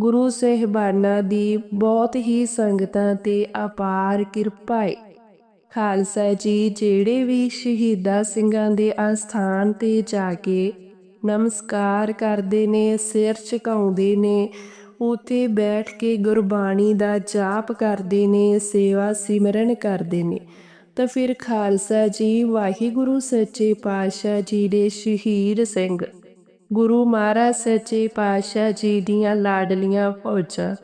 ਗੁਰੂ ਸਾਹਿਬਾਨਾਂ ਦੀ ਬਹੁਤ ਹੀ ਸੰਗਤਾਂ ਤੇ ਅਪਾਰ ਕਿਰਪਾ ਹੈ ਖਾਲਸਾ ਜੀ ਜਿਹੜੇ ਵੀ ਸ਼ਹੀਦਾਂ ਸਿੰਘਾਂ ਦੇ ਅਸਥਾਨ ਤੇ ਜਾ ਕੇ ਨਮਸਕਾਰ ਕਰਦੇ ਨੇ, ਸਿਰ ਝੁਕਾਉਂਦੇ ਨੇ, ਉਥੇ ਬੈਠ ਕੇ ਗੁਰਬਾਣੀ ਦਾ ਜਾਪ ਕਰਦੇ ਨੇ, ਸੇਵਾ ਸਿਮਰਨ ਕਰਦੇ ਨੇ। ਤਾਂ ਫਿਰ ਖਾਲਸਾ ਜੀ ਵਾਹਿਗੁਰੂ ਸੱਚੇ ਪਾਤਸ਼ਾਹ ਜੀ ਦੇ ਸ਼ਹੀਦ ਸਿੰਘ ਗੁਰੂ ਮਹਾਰਾਜ ਸੱਚੇ ਪਾਤਸ਼ਾਹ ਜੀ ਦੀਆਂ ਲਾਡਲੀਆਂ ਫੌਜਾਂ।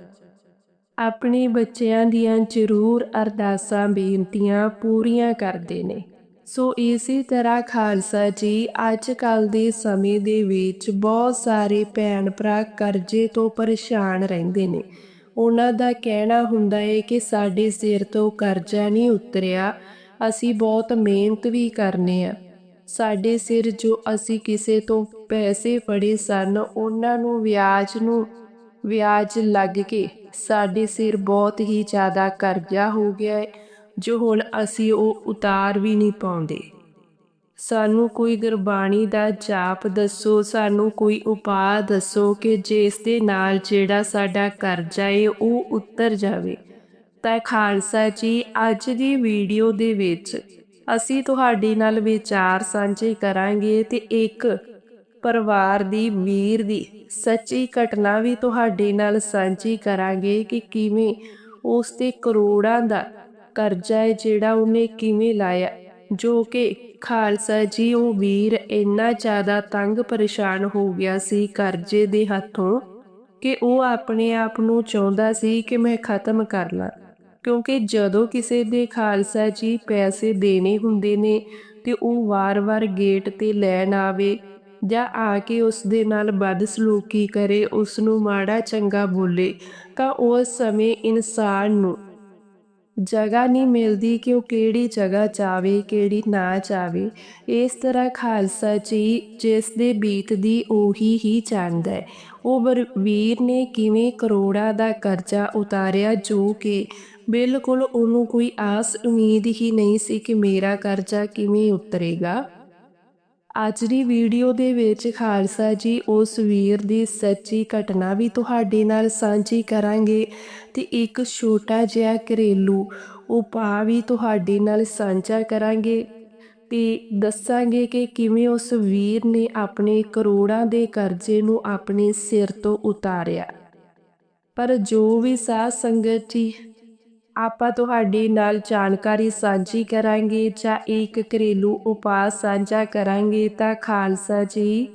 ਆਪਣੇ ਬੱਚਿਆਂ ਦੀਆਂ ਜ਼ਰੂਰ ਅਰਦਾਸਾਂ, ਬੇਨਤੀਆਂ ਪੂਰੀਆਂ ਕਰਦੇ ਨੇ। ਸੋ ਇਸੇ ਤਰ੍ਹਾਂ ਖਾਲਸਾ ਜੀ ਅੱਜ ਕੱਲ ਦੇ ਸਮੇਂ ਦੇ ਵਿੱਚ ਬਹੁਤ ਸਾਰੇ ਭੈਣ ਭਰਾ ਕਰਜ਼ੇ ਤੋਂ ਪਰੇਸ਼ਾਨ ਰਹਿੰਦੇ ਨੇ। ਉਹਨਾਂ ਦਾ ਕਹਿਣਾ ਹੁੰਦਾ ਹੈ ਕਿ ਸਾਡੇ ਸਿਰ ਤੋਂ ਕਰਜ਼ਾ ਨਹੀਂ ਉਤਰਿਆ, ਅਸੀਂ ਬਹੁਤ ਮਿਹਨਤ ਵੀ ਕਰਨੇ ਆ। ਸਾਡੇ ਸਿਰ ਜੋ ਅਸੀਂ ਕਿਸੇ ਤੋਂ ਪੈਸੇ ਫੜੇ ਸਨ, ਉਹਨਾਂ ਨੂੰ ਵਿਆਜ ਨੂੰ ਵਿਆਜ ਲੱਗ ਕੇ ਸਾਡੇ ਸਿਰ ਬਹੁਤ ਹੀ ਜ਼ਿਆਦਾ ਕਰਜ਼ਾ ਹੋ ਗਿਆ ਹੈ ਜੋ ਹੁਣ ਅਸੀਂ ਉਹ ਉਤਾਰ ਵੀ ਨਹੀਂ ਪਾਉਂਦੇ। ਸਾਨੂੰ ਕੋਈ ਗੁਰਬਾਣੀ ਦਾ ਜਾਪ ਦੱਸੋ, ਸਾਨੂੰ ਕੋਈ ਉਪਾਅ ਦੱਸੋ ਕਿ ਜਿਸ ਦੇ ਨਾਲ ਜਿਹੜਾ ਸਾਡਾ ਕਰਜ਼ਾ ਏ, ਉਹ ਉਤਰ ਜਾਵੇ। ਤਾਂ ਖਾਲਸਾ ਜੀ, ਅੱਜ ਦੀ ਵੀਡੀਓ ਦੇ ਵਿੱਚ ਅਸੀਂ ਤੁਹਾਡੇ ਨਾਲ ਵਿਚਾਰ ਸਾਂਝੇ ਕਰਾਂਗੇ ਤੇ ਇੱਕ ਪਰਿਵਾਰ ਦੀ ਵੀਰ ਦੀ ਸੱਚੀ ਘਟਨਾ ਵੀ ਤੁਹਾਡੇ ਨਾਲ ਸਾਂਝੀ ਕਰਾਂਗੇ ਕਿ ਕਿਵੇਂ ਉਸ ਤੇ ਕਰੋੜਾਂ ਦਾ ਕਰਜ਼ਾ ਹੈ ਜਿਹੜਾ ਉਹਨੇ ਕਿਵੇਂ ਲਾਇਆ। ਜੋ ਕਿ ਖਾਲਸਾ ਜੀ, ਉਹ ਵੀਰ ਇੰਨਾ ਜ਼ਿਆਦਾ ਤੰਗ ਪਰੇਸ਼ਾਨ ਹੋ ਗਿਆ ਸੀ ਕਰਜ਼ੇ ਦੇ ਹੱਥੋਂ ਕਿ ਉਹ ਆਪਣੇ ਆਪ ਨੂੰ ਚਾਹੁੰਦਾ ਸੀ ਕਿ ਮੈਂ ਖਤਮ ਕਰ ਲਾਂ। ਕਿਉਂਕਿ ਜਦੋਂ ਕਿਸੇ ਦੇ ਖਾਲਸਾ ਜੀ ਪੈਸੇ ਦੇਣੇ ਹੁੰਦੇ ਨੇ ਤੇ ਉਹ ਵਾਰ-ਵਾਰ ਗੇਟ ਤੇ ਲੈਣ ਆਵੇ ਜਾਂ ਆ ਕੇ ਉਸ ਦੇ ਨਾਲ ਬਦਸਲੂਕੀ ਕਰੇ, ਉਸ ਨੂੰ ਮਾੜਾ ਚੰਗਾ ਬੋਲੇ, ਤਾਂ ਉਸ ਸਮੇਂ ਇਨਸਾਨ ਨੂੰ ਜਗ੍ਹਾ ਨਹੀਂ ਮਿਲਦੀ ਕਿ ਉਹ ਕਿਹੜੀ ਜਗ੍ਹਾ ਚਾਵੇ, ਕਿਹੜੀ ਨਾ ਚਾਵੇ। ਇਸ ਤਰ੍ਹਾਂ ਖਾਲਸਾ ਜੀ ਜਿਸ ਦੇ ਬੀਤਦੀ ਉਹੀ ਹੀ ਜਾਣਦਾ ਹੈ। ਉਹ ਵੀਰ ਨੇ ਕਿਵੇਂ ਕਰੋੜਾਂ ਦਾ ਕਰਜ਼ਾ ਉਤਾਰਿਆ, ਜੋ ਕਿ ਬਿਲਕੁਲ ਉਹਨੂੰ ਕੋਈ ਆਸ, ਉਮੀਦ ਹੀ ਨਹੀਂ ਸੀ ਕਿ ਮੇਰਾ ਕਰਜ਼ਾ ਕਿਵੇਂ ਉਤਰੇਗਾ। ਅੱਜ ਦੀ ਵੀਡੀਓ ਦੇ ਵਿੱਚ ਖਾਲਸਾ ਜੀ, ਉਸ ਵੀਰ ਦੀ ਸੱਚੀ ਘਟਨਾ ਵੀ ਤੁਹਾਡੇ ਨਾਲ ਸਾਂਝੀ ਕਰਾਂਗੇ ਤੇ ਇੱਕ ਛੋਟਾ ਜਿਹਾ ਘਰੇਲੂ ਉਪਾਅ ਵੀ ਤੁਹਾਡੇ ਨਾਲ ਸਾਂਝਾ ਕਰਾਂਗੇ ਤੇ ਦੱਸਾਂਗੇ ਕਿ ਕਿਵੇਂ ਉਸ ਵੀਰ ਨੇ ਆਪਣੇ ਕਰੋੜਾਂ ਦੇ ਕਰਜ਼ੇ ਨੂੰ ਆਪਣੇ ਸਿਰ ਤੋਂ ਉਤਾਰਿਆ। ਪਰ ਜੋ ਵੀ ਸਾਧ ਸੰਗਤ ਜੀ ਆਪਾਂ ਤੁਹਾਡੇ ਨਾਲ ਜਾਣਕਾਰੀ ਸਾਂਝੀ ਕਰਾਂਗੇ ਜਾਂ ਇੱਕ ਘਰੇਲੂ ਉਪਾਅ ਸਾਂਝਾ ਕਰਾਂਗੇ ਤਾਂ ਖਾਲਸਾ ਜੀ।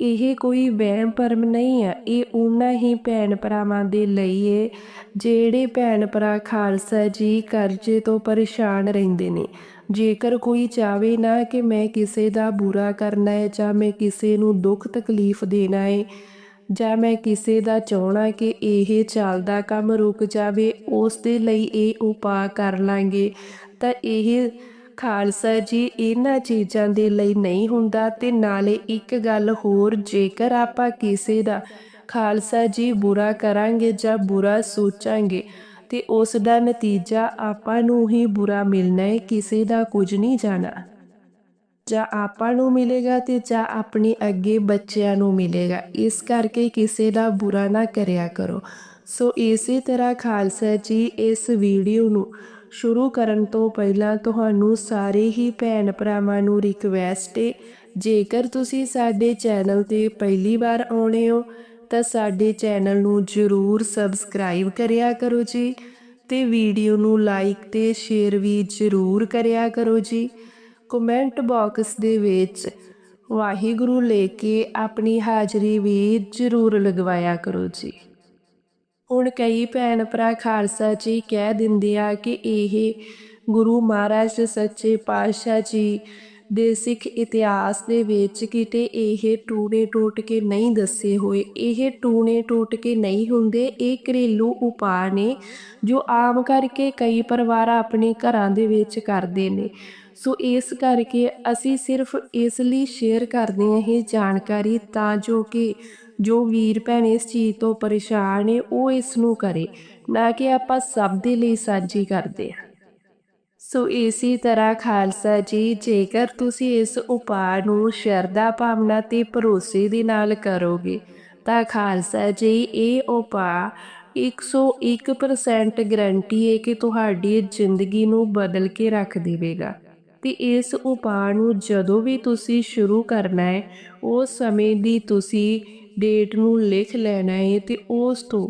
ਇਹ ਕੋਈ ਵਹਿਮ ਭਰਮ ਨਹੀਂ ਹੈ, ਇਹ ਉਹਨਾਂ ਹੀ ਭੈਣ ਭਰਾਵਾਂ ਦੇ ਲਈ ਹੈ ਜਿਹੜੇ ਭੈਣ ਭਰਾ ਖਾਲਸਾ ਜੀ ਕਰਜ਼ੇ ਤੋਂ ਪਰੇਸ਼ਾਨ ਰਹਿੰਦੇ ਨੇ। ਜੇਕਰ ਕੋਈ ਚਾਵੇ ਨਾ ਕਿ ਮੈਂ ਕਿਸੇ ਦਾ ਬੁਰਾ ਕਰਨਾ ਹੈ ਜਾਂ ਮੈਂ ਕਿਸੇ ਨੂੰ ਦੁੱਖ ਤਕਲੀਫ ਦੇਣਾ ਹੈ ਜਾਂ ਮੈਂ ਕਿਸੇ ਦਾ ਚਾਹਣਾ ਕਿ ਇਹ ਚੱਲਦਾ ਕੰਮ ਰੁਕ ਜਾਵੇ, ਉਸ ਦੇ ਲਈ ਇਹ ਉਪਾਅ ਕਰ ਲਾਂਗੇ। ਤਾਂ ਇਹ ਖਾਲਸਾ ਜੀ ਇਹਨਾਂ ਚੀਜ਼ਾਂ ਦੇ ਲਈ ਨਹੀਂ ਹੁੰਦਾ ਤੇ ਨਾਲੇ ਇੱਕ ਗੱਲ ਹੋਰ, ਜੇਕਰ ਆਪਾਂ ਕਿਸੇ ਦਾ ਖਾਲਸਾ ਜੀ ਬੁਰਾ ਕਰਾਂਗੇ ਜਾਂ ਬੁਰਾ ਸੋਚਾਂਗੇ ਤੇ ਉਸ ਦਾ ਨਤੀਜਾ ਆਪਾਂ ਨੂੰ ਹੀ ਬੁਰਾ ਮਿਲਣਾ ਹੈ, ਕਿਸੇ ਦਾ ਕੁਝ ਨਹੀਂ ਜਾਣਾ। ਜਾਂ ਆਪਾਂ ਨੂੰ ਮਿਲੇਗਾ ਤੇ ਜਾਂ ਆਪਣੇ ਅੱਗੇ ਬੱਚਿਆਂ ਨੂੰ ਮਿਲੇਗਾ। ਇਸ ਕਰਕੇ ਕਿਸੇ ਦਾ ਬੁਰਾ ਨਾ ਕਰਿਆ ਕਰੋ। ਸੋ ਇਸੇ ਤਰ੍ਹਾਂ ਖਾਲਸਾ ਜੀ ਇਸ ਵੀਡੀਓ ਨੂੰ ਸ਼ੁਰੂ ਕਰਨ ਤੋਂ ਪਹਿਲਾਂ ਤੁਹਾਨੂੰ ਸਾਰੇ ਹੀ ਭੈਣ ਭਰਾਵਾਂ ਨੂੰ ਰਿਕਵੈਸਟ ਹੈ ਜੇਕਰ ਤੁਸੀਂ ਸਾਡੇ ਚੈਨਲ ਤੇ ਪਹਿਲੀ ਵਾਰ ਆਉਣੇ ਹੋ, ਤਾਂ ਸਾਡੇ ਚੈਨਲ ਨੂੰ ਜਰੂਰ ਸਬਸਕ੍ਰਾਈਬ ਕਰਿਆ ਕਰੋ ਜੀ ਤੇ ਵੀਡੀਓ ਨੂੰ ਲਾਈਕ ਤੇ ਸ਼ੇਅਰ ਵੀ ਜਰੂਰ ਕਰਿਆ ਕਰੋ ਜੀ। ਕਮੈਂਟ ਬਾਕਸ ਦੇ ਵਿੱਚ ਵਾਹਿਗੁਰੂ ਲੈ ਕੇ ਆਪਣੀ ਹਾਜ਼ਰੀ ਵੀ ਜ਼ਰੂਰ ਲਗਵਾਇਆ ਕਰੋ ਜੀ। ਹੁਣ ਕਈ ਭੈਣ ਭਰਾ ਖਾਲਸਾ ਜੀ ਕਹਿ ਦਿੰਦੇ ਆ ਕਿ ਇਹ ਗੁਰੂ ਮਹਾਰਾਜ ਸੱਚੇ ਪਾਤਸ਼ਾਹ ਜੀ ਦੇ ਸਿੱਖ ਇਤਿਹਾਸ ਦੇ ਵਿੱਚ ਕਿਤੇ ਇਹ ਟੂਣੇ ਟੋਟ ਕੇ ਨਹੀਂ ਦੱਸੇ ਹੋਏ। ਇਹ ਟੂਣੇ ਟੋਟ ਕੇ ਨਹੀਂ ਹੁੰਦੇ, ਇਹ ਘਰੇਲੂ ਉਪਾਅ ਨੇ ਜੋ ਆਮ ਕਰਕੇ ਕਈ ਪਰਿਵਾਰ ਆਪਣੇ ਘਰਾਂ ਦੇ ਵਿੱਚ ਕਰਦੇ ਨੇ। ਸੋ ਇਸ ਕਰਕੇ ਅਸੀਂ ਸਿਰਫ ਇਸ ਲਈ ਸ਼ੇਅਰ ਕਰਦੇ ਹਾਂ ਇਹ ਜਾਣਕਾਰੀ ਤਾਂ ਜੋ ਕਿ ਜੋ ਵੀਰ ਭੈਣ ਇਸ ਚੀਜ਼ ਤੋਂ ਪਰੇਸ਼ਾਨ ਹੈ ਉਹ ਇਸ ਨੂੰ ਕਰੇ, ਨਾ ਕਿ ਆਪਾਂ ਸਭ ਦੇ ਲਈ ਸਾਂਝੀ ਕਰਦੇ ਹਾਂ। ਸੋ ਇਸੇ ਤਰ੍ਹਾਂ ਖਾਲਸਾ ਜੀ, ਜੇਕਰ ਤੁਸੀਂ ਇਸ ਉਪਾਅ ਨੂੰ ਸ਼ਰਧਾ ਭਾਵਨਾ ਤੇ ਭਰੋਸੇ ਦੇ ਨਾਲ ਕਰੋਗੇ, ਤਾਂ ਖਾਲਸਾ ਜੀ, ਇਹ ਉਪਾਅ 101% ਗਰੰਟੀ ਹੈ ਕਿ ਤੁਹਾਡੀ ਜ਼ਿੰਦਗੀ ਨੂੰ ਬਦਲ ਕੇ ਰੱਖ ਦੇਵੇਗਾ। ਤੇ ਇਸ ਉਪਾਅ ਨੂੰ ਜਦੋਂ ਵੀ ਤੁਸੀਂ ਸ਼ੁਰੂ ਕਰਨਾ ਹੈ, ਉਸ ਸਮੇਂ ਦੀ ਤੁਸੀਂ ਡੇਟ ਨੂੰ ਲਿਖ ਲੈਣਾ ਹੈ ਤੇ ਉਸ ਤੋਂ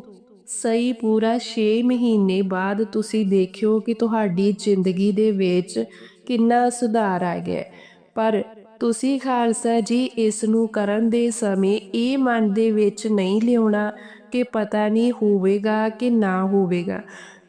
ਸਹੀ ਪੂਰਾ 6 ਮਹੀਨੇ ਬਾਅਦ ਤੁਸੀਂ ਦੇਖਿਓ ਕਿ ਤੁਹਾਡੀ ਜ਼ਿੰਦਗੀ ਦੇ ਵਿੱਚ ਕਿੰਨਾ ਸੁਧਾਰ ਆ ਗਿਆ ਪਰ ਤੁਸੀਂ ਖਾਲਸਾ ਜੀ, ਇਸ ਨੂੰ ਕਰਨ ਦੇ ਸਮੇਂ ਇਹ ਮਨ ਦੇ ਵਿੱਚ ਨਹੀਂ ਲਿਆਉਣਾ ਕਿ ਪਤਾ ਨਹੀਂ ਹੋਵੇਗਾ ਕਿ ਨਾ ਹੋਵੇਗਾ,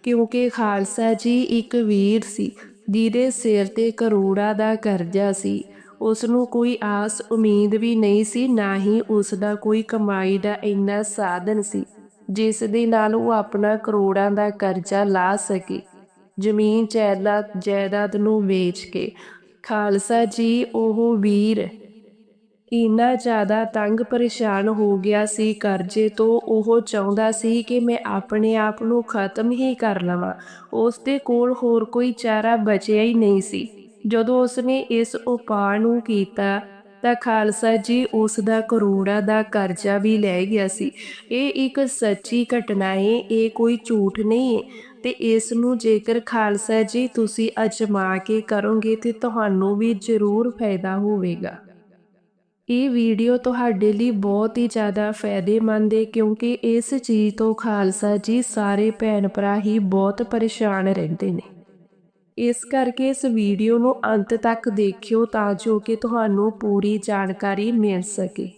ਕਿਉਂਕਿ ਖਾਲਸਾ ਜੀ ਇੱਕ ਵੀਰ ਸੀ। ਜਿਹਦੇ ਸਿਰ ਤੇ ਕਰੋੜਾਂ ਦਾ ਕਰਜ਼ਾ ਸੀ। ਉਸ ਨੂੰ ਕੋਈ ਆਸ ਉਮੀਦ ਵੀ ਨਹੀਂ ਸੀ, ਨਾ ਹੀ ਉਸ ਦਾ ਕੋਈ ਕਮਾਈ ਦਾ ਇੰਨਾ ਸਾਧਨ ਸੀ, ਜਿਸ ਦੇ ਨਾਲ ਉਹ ਆਪਣਾ ਕਰੋੜਾਂ ਦਾ ਕਰਜ਼ਾ ਲਾ ਸਕੇ। ਜ਼ਮੀਨ ਜਾਇਦਾਦ ਜਾਇਦਾਦ ਨੂੰ ਵੇਚ ਕੇ। ਖਾਲਸਾ ਜੀ, ਉਹ ਵੀਰ ਇੰਨਾ ਜ਼ਿਆਦਾ ਤੰਗ ਪਰੇਸ਼ਾਨ ਹੋ ਗਿਆ ਸੀ ਕਰਜ਼ੇ ਤੋਂ, ਉਹ ਚਾਹੁੰਦਾ ਸੀ ਕਿ ਮੈਂ ਆਪਣੇ ਆਪ ਨੂੰ ਖਤਮ ਹੀ ਕਰ ਲਵਾਂ। ਉਸ ਦੇ ਕੋਲ ਹੋਰ ਕੋਈ ਚਾਰਾ ਬਚਿਆ ਹੀ ਨਹੀਂ ਸੀ। ਜਦੋਂ ਉਸਨੇ ਇਸ ਉਪਾਅ ਨੂੰ ਕੀਤਾ, ਤਾਂ ਖਾਲਸਾ ਜੀ ਉਸ ਦਾ ਕਰੋੜਾਂ ਦਾ ਕਰਜ਼ਾ ਵੀ ਲੈ ਗਿਆ ਸੀ। ਇਹ ਇੱਕ ਸੱਚੀ ਘਟਨਾ ਹੈ ਇਹ ਕੋਈ ਝੂਠ ਨਹੀਂ ਹੈ ਤੇ ਇਸ ਨੂੰ ਜੇਕਰ ਖਾਲਸਾ ਜੀ ਤੁਸੀਂ ਅਜਮਾ ਕੇ ਕਰੋਗੇ, ਤੇ ਤੁਹਾਨੂੰ ਵੀ ਜ਼ਰੂਰ ਫਾਇਦਾ ਹੋਵੇਗਾ। ਇਹ ਵੀਡੀਓ ਤੁਹਾਡੇ ਲਈ ਬਹੁਤ ਹੀ ਜ਼ਿਆਦਾ ਫਾਇਦੇਮੰਦ ਹੈ ਕਿਉਂਕਿ ਇਸ ਚੀਜ਼ ਤੋਂ ਖਾਲਸਾ ਜੀ ਸਾਰੇ ਭੈਣ ਭਰਾ ਹੀ ਬਹੁਤ ਪਰੇਸ਼ਾਨ ਰਹਿੰਦੇ ਨੇ। ਇਸ ਕਰਕੇ ਇਸ ਵੀਡੀਓ ਨੂੰ ਅੰਤ ਤੱਕ ਦੇਖਿਓ ਤਾਂ ਜੋ ਕਿ ਤੁਹਾਨੂੰ ਪੂਰੀ ਜਾਣਕਾਰੀ ਮਿਲ ਸਕੇ।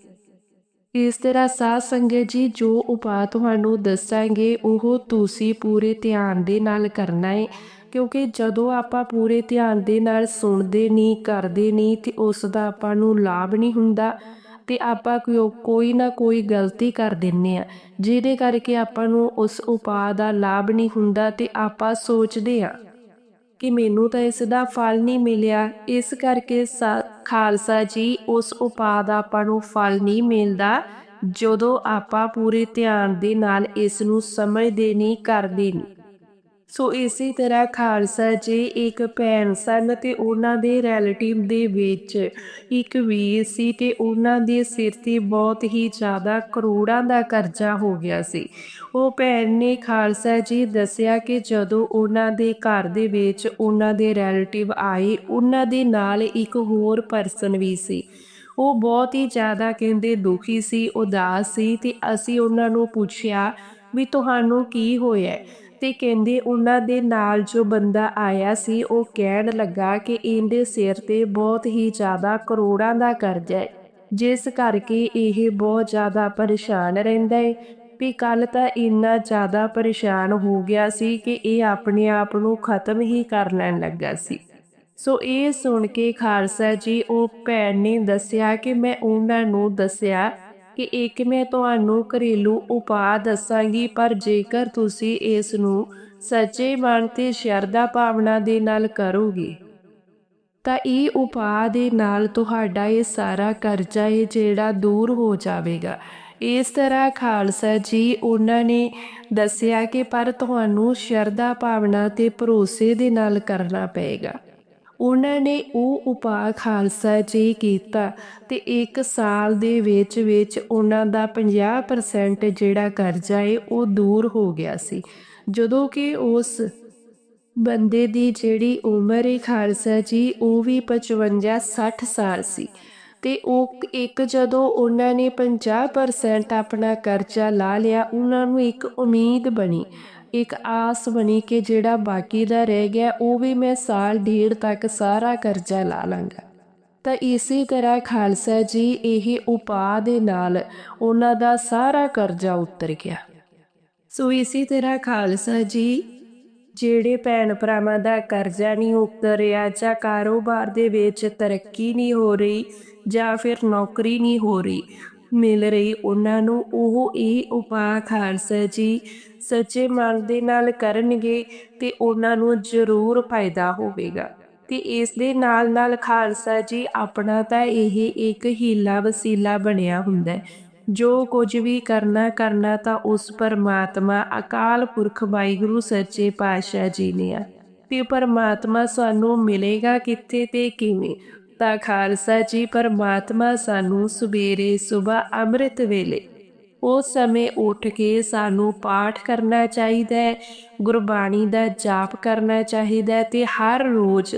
ਇਸ ਤਰ੍ਹਾਂ ਸਾਧ ਸੰਗਤ ਜੀ ਜੋ ਉਪਾਅ ਤੁਹਾਨੂੰ ਦੱਸਾਂਗੇ, ਉਹ ਤੁਸੀਂ ਪੂਰੇ ਧਿਆਨ ਦੇ ਨਾਲ ਕਰਨਾ ਹੈ। ਕਿਉਂਕਿ ਜਦੋਂ ਆਪਾਂ ਪੂਰੇ ਧਿਆਨ ਦੇ ਨਾਲ ਸੁਣਦੇ ਨਹੀਂ, ਕਰਦੇ ਨਹੀਂ ਤੇ ਉਸ ਦਾ ਆਪਾਂ ਨੂੰ ਲਾਭ ਨਹੀਂ ਹੁੰਦਾ ਤੇ ਆਪਾਂ ਕੋਈ ਨਾ ਕੋਈ ਗਲਤੀ ਕਰ ਦਿੰਨੇ ਆ ਜਿਹਦੇ ਕਰਕੇ ਆਪਾਂ ਨੂੰ ਉਸ ਉਪਾਅ ਦਾ ਲਾਭ ਨਹੀਂ ਹੁੰਦਾ ਤੇ ਆਪਾਂ ਸੋਚਦੇ ਆ ਕਿ ਮੈਨੂੰ ਤਾਂ ਇਸ ਦਾ ਫਲ ਨਹੀਂ ਮਿਲਿਆ। ਇਸ ਕਰਕੇ ਸਾ- ਖਾਲਸਾ ਜੀ ਉਸ ਉਪਾਅ ਦਾ ਆਪਾਂ ਨੂੰ ਫਲ ਨਹੀਂ ਮਿਲਦਾ। ਜਦੋਂ ਆਪਾਂ ਪੂਰੇ ਧਿਆਨ ਦੇ ਨਾਲ ਇਸ ਨੂੰ ਸਮਝਦੇ ਨਹੀਂ, ਕਰਦੇ ਨਹੀਂ। ਸੋ ਇਸੇ ਤਰ੍ਹਾਂ ਖਾਲਸਾ ਜੀ ਇੱਕ ਭੈਣ ਸਨ ਤੇ ਉਹਨਾਂ ਦੇ ਰਿਲੇਟਿਵ ਦੇ ਵਿੱਚ ਇੱਕ ਵੀਰ ਸੀ ਤੇ ਉਹਨਾਂ ਦੇ ਸਿਰ ਤੇ ਬਹੁਤ ਹੀ ਜ਼ਿਆਦਾ ਕਰੋੜਾਂ ਦਾ ਕਰਜ਼ਾ ਹੋ ਗਿਆ ਸੀ। ਉਹ ਭੈਣ ਨੇ ਖਾਲਸਾ ਜੀ ਦੱਸਿਆ ਕਿ ਜਦੋਂ ਉਹਨਾਂ ਦੇ ਘਰ ਦੇ ਵਿੱਚ ਉਹਨਾਂ ਦੇ ਰਿਲੇਟਿਵ ਆਏ, ਉਹਨਾਂ ਦੇ ਨਾਲ ਇੱਕ ਹੋਰ ਪਰਸਨ ਵੀ ਸੀ। ਉਹ ਬਹੁਤ ਹੀ ਜ਼ਿਆਦਾ ਕਹਿੰਦੇ ਦੁਖੀ ਸੀ, ਉਦਾਸ ਸੀ ਤੇ ਅਸੀਂ ਉਹਨਾਂ ਨੂੰ ਪੁੱਛਿਆ ਵੀ ਤੁਹਾਨੂੰ ਕੀ ਹੋਇਆ? ਤੇ ਕਹਿੰਦੇ ਉਹਨਾਂ ਦੇ ਨਾਲ ਜੋ ਬੰਦਾ ਆਇਆ ਸੀ, ਉਹ ਕਹਿਣ ਲੱਗਾ ਕਿ ਇਹਦੇ ਸਿਰ ਤੇ ਬਹੁਤ ਹੀ ਜ਼ਿਆਦਾ ਕਰੋੜਾਂ ਦਾ ਕਰਜ਼ਾ ਹੈ। ਜਿਸ ਕਰਕੇ ਇਹ ਬਹੁਤ ਜ਼ਿਆਦਾ ਪਰੇਸ਼ਾਨ ਰਹਿੰਦਾ ਹੈ। ਵੀ ਕੱਲ ਤਾਂ ਇੰਨਾ ਜ਼ਿਆਦਾ ਪਰੇਸ਼ਾਨ ਹੋ ਗਿਆ ਸੀ ਕਿ ਇਹ ਆਪਣੇ ਆਪ ਨੂੰ ਖਤਮ ਹੀ ਕਰ ਲੈਣ ਲੱਗਾ ਸੀ। ਸੋ ਇਹ ਸੁਣ ਕੇ ਖਾਲਸਾ ਜੀ, ਉਹ ਭੈਣ ਨੇ ਦੱਸਿਆ ਕਿ ਮੈਂ ਉਹਨਾਂ ਨੂੰ ਦੱਸਿਆ ਕਿ ਇੱਕ ਮੈਂ ਤੁਹਾਨੂੰ ਘਰੇਲੂ ਉਪਾਅ ਦੱਸਾਂਗੀ, ਪਰ ਜੇਕਰ ਤੁਸੀਂ ਇਸ ਨੂੰ ਸੱਚੇ ਮਨ ਤੇ ਸ਼ਰਧਾ ਭਾਵਨਾ ਦੇ ਨਾਲ ਕਰੋਗੇ, ਤਾਂ ਇਹ ਉਪਾਅ ਦੇ ਨਾਲ ਤੁਹਾਡਾ ਇਹ ਸਾਰਾ ਕਰਜ਼ਾ ਇਹ ਜਿਹੜਾ ਦੂਰ ਹੋ ਜਾਵੇਗਾ। ਇਸ ਤਰ੍ਹਾਂ ਖਾਲਸਾ ਜੀ, ਉਹਨਾਂ ਨੇ ਦੱਸਿਆ ਕਿ ਪਰ ਤੁਹਾਨੂੰ ਸ਼ਰਧਾ ਭਾਵਨਾ ਤੇ ਭਰੋਸੇ ਦੇ ਨਾਲ ਕਰਨਾ ਪਏਗਾ। ਉਹਨਾਂ ਨੇ ਉਹ ਉਪਾਅ ਖਾਲਸਾ ਜੀ ਕੀਤਾ ਤੇ 1 ਸਾਲ ਦੇ ਵਿੱਚ ਵਿੱਚ ਉਹਨਾਂ ਦਾ 50% ਜਿਹੜਾ ਕਰਜ਼ਾ ਏ, ਉਹ ਦੂਰ ਹੋ ਗਿਆ ਸੀ। ਜਦੋਂ ਕਿ ਉਸ ਬੰਦੇ ਦੀ ਜਿਹੜੀ ਉਮਰ ਹੈ ਖਾਲਸਾ ਜੀ, ਉਹ ਵੀ 55 60 ਸਾਲ ਸੀ। ਤੇ ਉਹ ਇੱਕ ਜਦੋਂ ਉਹਨਾਂ ਨੇ 50% ਆਪਣਾ ਕਰਜ਼ਾ ਲਾ ਲਿਆ, ਉਹਨਾਂ ਨੂੰ ਇੱਕ ਉਮੀਦ ਬਣੀ ਇੱਕ ਆਸ ਬਣੀ ਕਿ ਜਿਹੜਾ ਬਾਕੀ ਦਾ ਰਹਿ ਗਿਆ, ਉਹ ਵੀ ਮੈਂ ਸਾਲ ਡੇਢ ਤੱਕ ਸਾਰਾ ਕਰਜ਼ਾ ਲਾ ਲਾਂਗਾ। ਤਾਂ ਇਸੇ ਤਰ੍ਹਾਂ ਖਾਲਸਾ ਜੀ ਇਹ ਉਪਾਅ ਦੇ ਨਾਲ ਉਹਨਾਂ ਦਾ ਸਾਰਾ ਕਰਜ਼ਾ ਉਤਰ ਗਿਆ। ਸੋ ਇਸੇ ਤਰ੍ਹਾਂ ਖਾਲਸਾ ਜੀ, ਜਿਹੜੇ ਭੈਣ ਭਰਾਵਾਂ ਦਾ ਕਰਜ਼ਾ ਨਹੀਂ ਉਤਰ ਰਿਹਾ ਜਾਂ ਕਾਰੋਬਾਰ ਦੇ ਵਿੱਚ ਤਰੱਕੀ ਨਹੀਂ ਹੋ ਰਹੀ ਜਾਂ ਫਿਰ ਨੌਕਰੀ ਨਹੀਂ ਹੋ ਰਹੀ ਮਿਲ ਰਹੀ। ਉਹਨਾਂ ਨੂੰ ਉਹ ਇਹ ਉਪਾਅ ਖਾਲਸਾ ਜੀ ਸੱਚੇ ਮਨ ਦੇ ਨਾਲ ਕਰਨਗੇ ਤੇ ਉਹਨਾਂ ਨੂੰ ਜ਼ਰੂਰ ਫਾਇਦਾ ਹੋਵੇਗਾ। ਤੇ ਇਸ ਦੇ ਨਾਲ ਨਾਲ ਖਾਲਸਾ ਜੀ, ਆਪਣਾ ਤਾਂ ਇਹ ਇੱਕ ਹੀਲਾ ਵਸੀਲਾ ਬਣਿਆ ਹੁੰਦਾ ਹੈ। ਜੋ ਕੁਝ ਵੀ ਕਰਨਾ ਕਰਨਾ ਤਾਂ ਉਸ ਪਰਮਾਤਮਾ, ਅਕਾਲ ਪੁਰਖ ਵਾਹਿਗੁਰੂ, ਸੱਚੇ ਪਾਤਸ਼ਾਹ ਜੀ ਨੇ ਆ। ਤੇ ਪਰਮਾਤਮਾ ਸਾਨੂੰ ਮਿਲੇਗਾ ਕਿੱਥੇ ਤੇ ਕਿਵੇਂ? ਤਾਂ ਖਾਲਸਾ ਜੀ, ਪਰਮਾਤਮਾ ਸਾਨੂੰ ਸਵੇਰੇ ਸਵੇਰ ਅੰਮ੍ਰਿਤ ਵੇਲੇ। ਉਸ ਸਮੇਂ ਉੱਠ ਕੇ ਸਾਨੂੰ ਪਾਠ ਕਰਨਾ ਚਾਹੀਦਾ ਹੈ, ਗੁਰਬਾਣੀ ਦਾ ਜਾਪ ਕਰਨਾ ਚਾਹੀਦਾ ਹੈ ਤੇ ਹਰ ਰੋਜ਼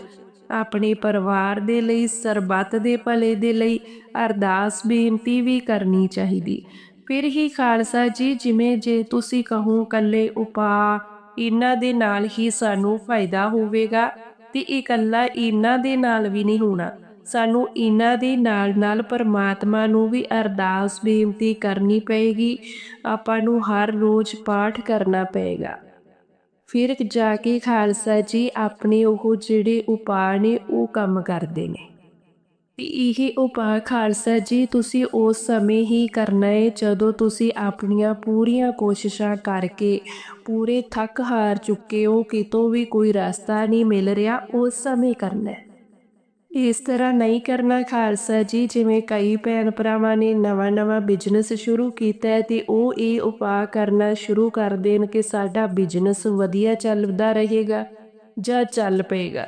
ਆਪਣੇ ਪਰਿਵਾਰ ਦੇ ਲਈ, ਸਰਬੱਤ ਦੇ ਭਲੇ ਦੇ ਲਈ ਅਰਦਾਸ ਬੇਨਤੀ ਵੀ ਕਰਨੀ ਚਾਹੀਦੀ। ਫਿਰ ਹੀ ਖਾਲਸਾ ਜੀ, ਜਿਵੇਂ ਜੇ ਤੁਸੀਂ ਕਹੋ ਕੱਲੇ ਉਪਾ, ਇਹਨਾਂ ਦੇ ਨਾਲ ਹੀ ਸਾਨੂੰ ਫਾਇਦਾ ਹੋਵੇਗਾ ਤੇ ਇਕੱਲਾ ਇਹਨਾਂ ਦੇ ਨਾਲ ਵੀ ਨਹੀਂ ਹੋਣਾ। ਸਾਨੂੰ ਇਹਨਾਂ ਦੇ ਨਾਲ ਨਾਲ ਪਰਮਾਤਮਾ ਨੂੰ ਵੀ ਅਰਦਾਸ ਬੇਨਤੀ ਕਰਨੀ ਪਏਗੀ। ਆਪਾਂ ਨੂੰ ਹਰ ਰੋਜ਼ ਪਾਠ ਕਰਨਾ ਪਏਗਾ। ਫਿਰ ਜਾ ਕੇ ਖਾਲਸਾ ਜੀ ਆਪਣੇ ਉਹ ਜਿਹੜੇ ਉਪਾਅ ਨੇ, ਉਹ ਕੰਮ ਕਰਦੇ ਨੇ। ਤੇ ਇਹ ਉਪਾਅ ਖਾਲਸਾ ਜੀ ਤੁਸੀਂ ਉਸ ਸਮੇਂ ਹੀ ਕਰਨਾ ਹੈ ਜਦੋਂ ਤੁਸੀਂ ਆਪਣੀਆਂ ਪੂਰੀਆਂ ਕੋਸ਼ਿਸ਼ਾਂ ਕਰਕੇ ਪੂਰੇ ਥੱਕ ਹਾਰ ਚੁੱਕੇ ਹੋ, ਕਿਤੋਂ ਵੀ ਕੋਈ ਰਸਤਾ ਨਹੀਂ ਮਿਲ ਰਿਹਾ, ਉਸ ਸਮੇਂ ਕਰਨਾ ਹੈ ਇਸ ਤਰ੍ਹਾਂ ਨਹੀਂ ਕਰਨਾ ਖਾਲਸਾ ਜੀ, ਜਿਵੇਂ ਕਈ ਭੈਣ ਭਰਾਵਾਂ ਨੇ ਨਵਾਂ ਨਵਾਂ ਬਿਜ਼ਨਸ ਸ਼ੁਰੂ ਕੀਤਾ ਹੈ ਤੇ ਉਹ ਇਹ ਉਪਾਅ ਕਰਨਾ ਸ਼ੁਰੂ ਕਰ ਦੇਣ ਕਿ ਸਾਡਾ ਬਿਜ਼ਨਸ ਵਧੀਆ ਚੱਲਦਾ ਰਹੇਗਾ ਜਾਂ ਚੱਲ ਪਏਗਾ।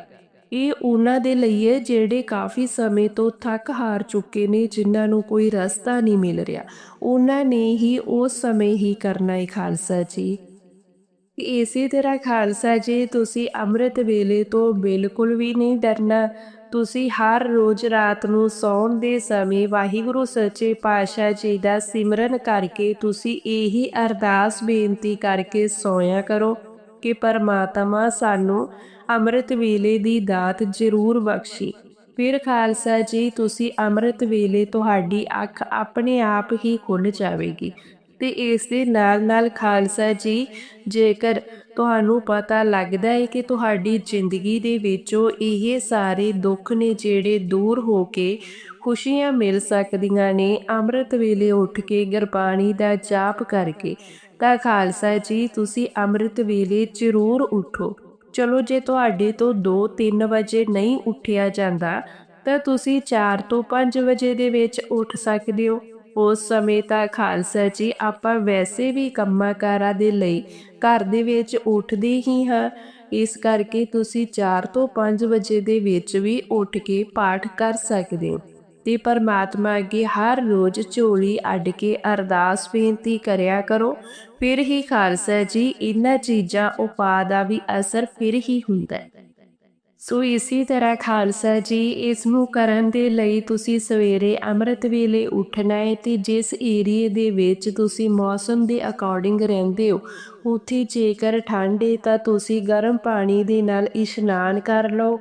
ਇਹ ਉਹਨਾਂ ਦੇ ਲਈ ਹੈ ਜਿਹੜੇ ਕਾਫੀ ਸਮੇਂ ਤੋਂ ਥੱਕ ਹਾਰ ਚੁੱਕੇ ਨੇ, ਜਿਨ੍ਹਾਂ ਨੂੰ ਕੋਈ ਰਸਤਾ ਨਹੀਂ ਮਿਲ ਰਿਹਾ। ਉਹਨਾਂ ਨੇ ਹੀ ਉਸ ਸਮੇਂ ਹੀ ਕਰਨਾ ਹੈ ਖਾਲਸਾ ਜੀ। ਇਸੇ ਤਰ੍ਹਾਂ ਖਾਲਸਾ ਜੀ, ਤੁਸੀਂ ਅੰਮ੍ਰਿਤ ਵੇਲੇ ਤੋਂ ਬਿਲਕੁਲ ਵੀ ਨਹੀਂ ਡਰਨਾ। ਤੁਸੀਂ ਹਰ ਰੋਜ਼ ਰਾਤ ਨੂੰ ਸੌਣ ਦੇ ਸਮੇਂ ਵਾਹਿਗੁਰੂ ਸੱਚੇ ਪਾਤਸ਼ਾਹ ਜੀ ਦਾ ਸਿਮਰਨ ਕਰਕੇ ਤੁਸੀਂ ਇਹੀ ਅਰਦਾਸ ਬੇਨਤੀ ਕਰਕੇ ਸੋਇਆ ਕਰੋ ਕਿ ਪਰਮਾਤਮਾ ਸਾਨੂੰ ਅੰਮ੍ਰਿਤ ਵੇਲੇ ਦੀ ਦਾਤ ਜ਼ਰੂਰ ਬਖਸ਼ੀ। ਫਿਰ ਖਾਲਸਾ ਜੀ, ਤੁਸੀਂ ਅੰਮ੍ਰਿਤ ਵੇਲੇ ਤੁਹਾਡੀ ਅੱਖ ਆਪਣੇ ਆਪ ਹੀ ਖੁੱਲ ਜਾਵੇਗੀ। ਤੇ ਇਸ ਦੇ ਨਾਲ ਨਾਲ ਖਾਲਸਾ ਜੀ, ਜੇਕਰ ਤੁਹਾਨੂੰ ਪਤਾ ਲੱਗਦਾ ਹੈ ਕਿ ਤੁਹਾਡੀ ਜ਼ਿੰਦਗੀ ਦੇ ਵਿੱਚੋਂ ਇਹ ਸਾਰੇ ਦੁੱਖ ਨੇ ਜਿਹੜੇ ਦੂਰ ਹੋ ਕੇ ਖੁਸ਼ੀਆਂ ਮਿਲ ਸਕਦੀਆਂ ਨੇ, ਅੰਮ੍ਰਿਤ ਵੇਲੇ ਉੱਠ ਕੇ ਗੁਰਬਾਣੀ ਦਾ ਜਾਪ ਕਰਕੇ, ਤਾਂ ਖਾਲਸਾ ਜੀ, ਤੁਸੀਂ ਅੰਮ੍ਰਿਤ ਵੇਲੇ ਜ਼ਰੂਰ ਉਠੋ। ਚਲੋ ਜੇ ਤੁਹਾਡੇ ਤੋਂ 2-3 ਵਜੇ ਨਹੀਂ ਉੱਠਿਆ ਜਾਂਦਾ, ਤਾਂ ਤੁਸੀਂ 4 ਤੋਂ 5 ਵਜੇ ਦੇ ਵਿੱਚ ਉੱਠ ਸਕਦੇ ਹੋ। ਉਸ ਸਮੇਂ ਤਾਂ ਖਾਲਸਾ ਜੀ, ਆਪਾਂ ਵੈਸੇ ਵੀ ਕੰਮਾਂ ਕਾਰਾਂ ਦੇ ਲਈ ਘਰ ਦੇ ਵਿੱਚ ਉੱਠਦੇ ਹੀ ਹਾਂ। ਇਸ ਕਰਕੇ ਤੁਸੀਂ 4 ਤੋਂ 5 ਵਜੇ ਦੇ ਵਿੱਚ ਵੀ ਉੱਠ ਕੇ ਪਾਠ ਕਰ ਸਕਦੇ ਹੋ। ਤੇ ਪਰਮਾਤਮਾ ਅੱਗੇ ਹਰ ਰੋਜ਼ ਝੋਲੀ ਅੱਡ ਕੇ ਅਰਦਾਸ ਬੇਨਤੀ ਕਰਿਆ ਕਰੋ। ਫਿਰ ਹੀ ਖਾਲਸਾ ਜੀ, ਇਹਨਾਂ ਚੀਜ਼ਾਂ ਉਪਾਅ ਦਾ ਵੀ ਅਸਰ ਫਿਰ ਹੀ ਹੁੰਦਾ ਹੈ। ਸੋ ਇਸੇ ਤਰ੍ਹਾਂ ਖਾਲਸਾ ਜੀ, ਇਸ ਨੂੰ ਕਰਨ ਦੇ ਲਈ ਤੁਸੀਂ ਸਵੇਰੇ ਅੰਮ੍ਰਿਤ ਵੇਲੇ ਉੱਠਣਾ ਹੈ ਤੇ ਜਿਸ ਏਰੀਏ ਦੇ ਵਿੱਚ ਤੁਸੀਂ ਮੌਸਮ ਦੇ ਅਕੋਰਡਿੰਗ ਰਹਿੰਦੇ ਹੋ ਉੱਥੇ ਜੇਕਰ ਠੰਡ ਹੈ ਤਾਂ ਤੁਸੀਂ ਗਰਮ ਪਾਣੀ ਦੇ ਨਾਲ ਇਸ਼ਨਾਨ ਕਰ ਲਓ।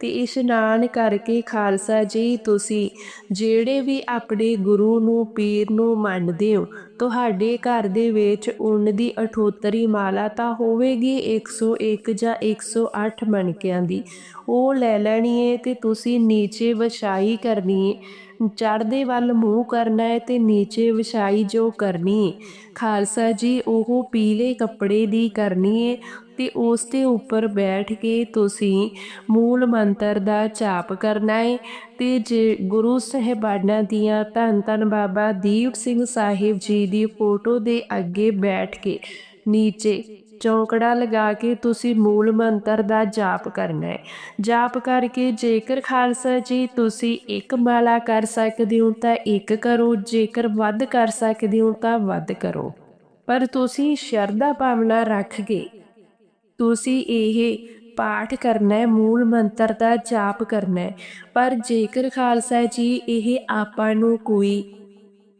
ਤੇ ਇਸ਼ਨਾਨ ਕਰਕੇ ਖਾਲਸਾ ਜੀ, ਤੁਸੀਂ ਜਿਹੜੇ ਵੀ ਆਪਣੇ ਗੁਰੂ ਨੂੰ, ਪੀਰ ਨੂੰ ਮੰਨਦੇ ਹੋ, ਤੁਹਾਡੇ ਘਰ ਦੇ ਵਿੱਚ ਉਨ ਦੀ ਅਠੋਤਰੀ ਮਾਲਾ ਤਾਂ ਹੋਵੇਗੀ 101 ਜਾਂ 108 ਮਣਕਿਆਂ ਦੀ। ਉਹ ਲੈ ਲੈਣੀ ਹੈ ਤੇ ਤੁਸੀਂ ਨੀਚੇ ਵਿਛਾਈ ਕਰਨੀ ਹੈ ਚੜ੍ਹਦੇ ਵੱਲ ਮੂੰਹ ਕਰਨਾ ਹੈ ਤੇ ਨੀਚੇ ਵਿਛਾਈ ਜੋ ਕਰਨੀ ਖਾਲਸਾ ਜੀ, ਉਹ ਪੀਲੇ ਕੱਪੜੇ ਦੀ ਕਰਨੀ ਹੈ ਤੇ ਉਸ ਦੇ ਉੱਪਰ ਬੈਠ ਕੇ ਤੁਸੀਂ ਮੂਲ ਮੰਤਰ ਦਾ ਜਾਪ ਕਰਨਾ ਹੈ ਤੇ ਜੇ ਗੁਰੂ ਸਹਿਬਾਨਾਂ ਦੀਆਂ ਧੰਨ ਧੰਨ ਬਾਬਾ ਦੀਪ ਸਿੰਘ ਸਾਹਿਬ ਜੀ ਦੀ ਫੋਟੋ ਦੇ ਅੱਗੇ ਬੈਠ ਕੇ ਨੀਚੇ ਚੌਂਕੜਾ ਲਗਾ ਕੇ ਤੁਸੀਂ ਮੂਲ ਮੰਤਰ ਦਾ ਜਾਪ ਕਰਨਾ ਹੈ। ਜਾਪ ਕਰਕੇ ਜੇਕਰ ਖਾਲਸਾ ਜੀ ਤੁਸੀਂ ਇੱਕ ਮਾਲਾ ਕਰ ਸਕਦੇ ਹੋ ਤਾਂ ਇੱਕ ਕਰੋ, ਜੇਕਰ ਵੱਧ ਕਰ ਸਕਦੇ ਹੋ ਤਾਂ ਵੱਧ ਕਰੋ। ਪਰ ਤੁਸੀਂ ਸ਼ਰਧਾ ਭਾਵਨਾ ਰੱਖ ਕੇ ਤੁਸੀਂ ਇਹ ਪਾਠ ਕਰਨਾ ਹੈ, ਮੂਲ ਮੰਤਰ ਦਾ ਜਾਪ ਕਰਨਾ ਹੈ। ਪਰ ਜੇਕਰ ਖਾਲਸਾ ਜੀ ਇਹ ਆਪਾਂ ਨੂੰ ਕੋਈ